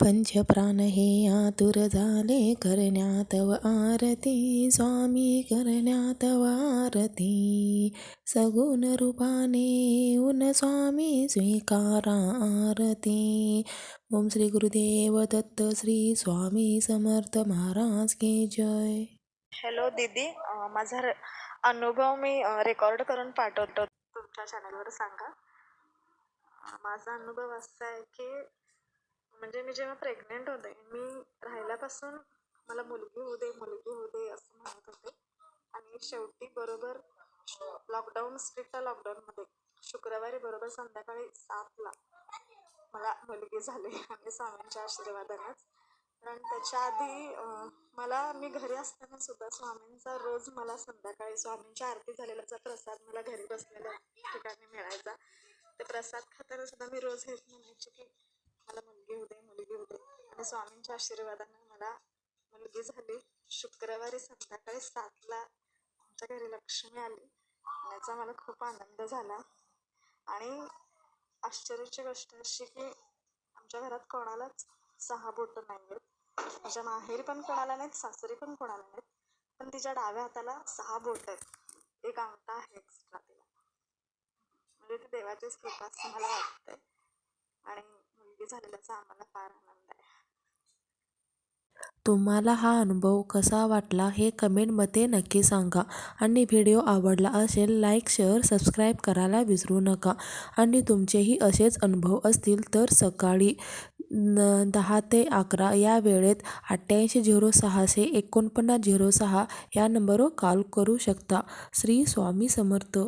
पंचप्राण हे आतुर झाले करण्यात आरती स्वामी करण्यात आरती। सगुण रूपाने उन स्वामी स्वीकारा आरती। ओम श्री गुरुदेव दत्त श्री स्वामी समर्थ महाराज की जय। हॅलो दीदी. माझा र- अनुभव मी रेकॉर्ड करून पाठवतो तुमच्या चॅनलवर सांगा. माझा अनुभव असा आहे की म्हणजे मी जेव्हा प्रेग्नेंट होते मी राहिल्यापासून मला मुलगी होऊ दे मुलगी होऊ दे असं म्हणत होते. आणि शेवटी बरोबर लॉकडाऊन स्ट्रिक्ट लॉकडाऊनमध्ये शुक्रवारी बरोबर संध्याकाळी सातला मला मुलगी झाली आणि स्वामींच्या आशीर्वादानेच. कारण त्याच्या आधी मला मी घरी असताना सुद्धा स्वामींचा रोज मला संध्याकाळी स्वामींच्या आरती झालेल्याचा प्रसाद मला घरी बसलेल्या ठिकाणी मिळायचा. ते प्रसाद खाताना सुद्धा मी रोज हेच म्हणायचे की मला मुलगी होऊ दे मुलगी होऊ दे. आणि स्वामींच्या आशीर्वादाने मला मुलगी झाली. शुक्रवारी संध्याकाळी सातला आमच्या घरी लक्ष्मी आली. याचा मला खूप आनंद झाला. आणि आश्चर्याची गोष्ट अशी की आमच्या घरात कोणालाच सहा बोटं नाही आहेत माझ्या माहेरी पण कोणाला नाहीत सासरी पण कोणाला नाहीत. पण तिच्या डाव्या हाताला सहा बोट आहेत. एक अंगठा आहे एक्स्ट्रा तिला. म्हणजे ती देवाचीच कृपा असं मला वाटतंय. झालेल्याचा आम्हाला फार आनंद आहे तुम्हाला हा अनुभव कसा वाटला हे कमेंटमध्ये नक्की सांगा. आणि व्हिडिओ आवडला असेल लाईक शेअर सबस्क्राईब करायला विसरू नका. आणि तुमचेही असेच अनुभव असतील तर सकाळी न दहा ते अकरा या वेळेत अठ्ठ्याऐंशी झिरो सहाशे एकोणपन्नास झिरो सहा या नंबरवर कॉल करू शकता. श्री स्वामी समर्थ.